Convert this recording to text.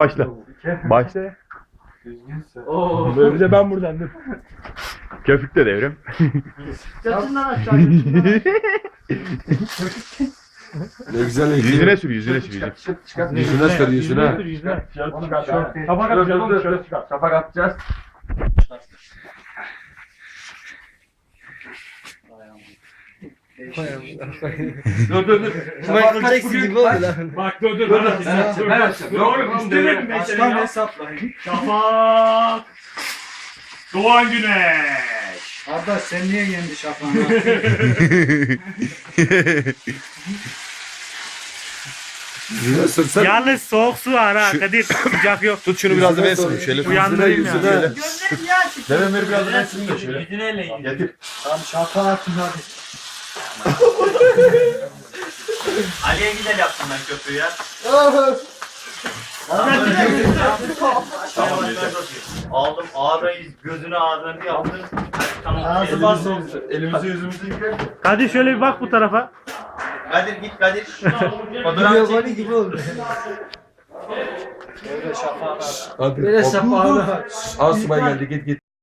Başla. Başla. Oo. Böyle de ben buradan dur. Köpük de devrim. Çatından aşağı. Ne güzel Yüzüne sür, yüzüne sür. Yüzüne. Yüzüne sür yüzüne. Yüzüne. Şöyle çıkar. Şafak atacağız oğlum şöyle çıkar. Şafak atacağız. Dur dur dur. Michael Jackson gibi oldu lan. Bak dur dur. Ben açacağım. Ben açacağım. Dur oğlum istemedim ben seni ya. hesaplayın. Şafak. Doğan Güneş. Kardeş sen niye yendi şafağını? Yalnız soğuk su var ha Kadir. Sıcak yok. Tut şunu biraz da ben süreyim şöyle. Uyandırayım ya. Yüzüne. Deren ver biraz da ben süreyim de şöyle. Getir. Tamam şafağı atın hadi. Ali'ye gidelim yaptım ben köprüyü ya. Tamam yeter. Aldım ağrıyı gözünü ağrını yaptım. Tamam. Oldu. Elimizi yüzümüzü yıkayalım. Kadir şöyle bir bak bu tarafa. Kadir git Kadir. Yobani gibi oldu. Hadi. Böyle at. Asubay geldi git git.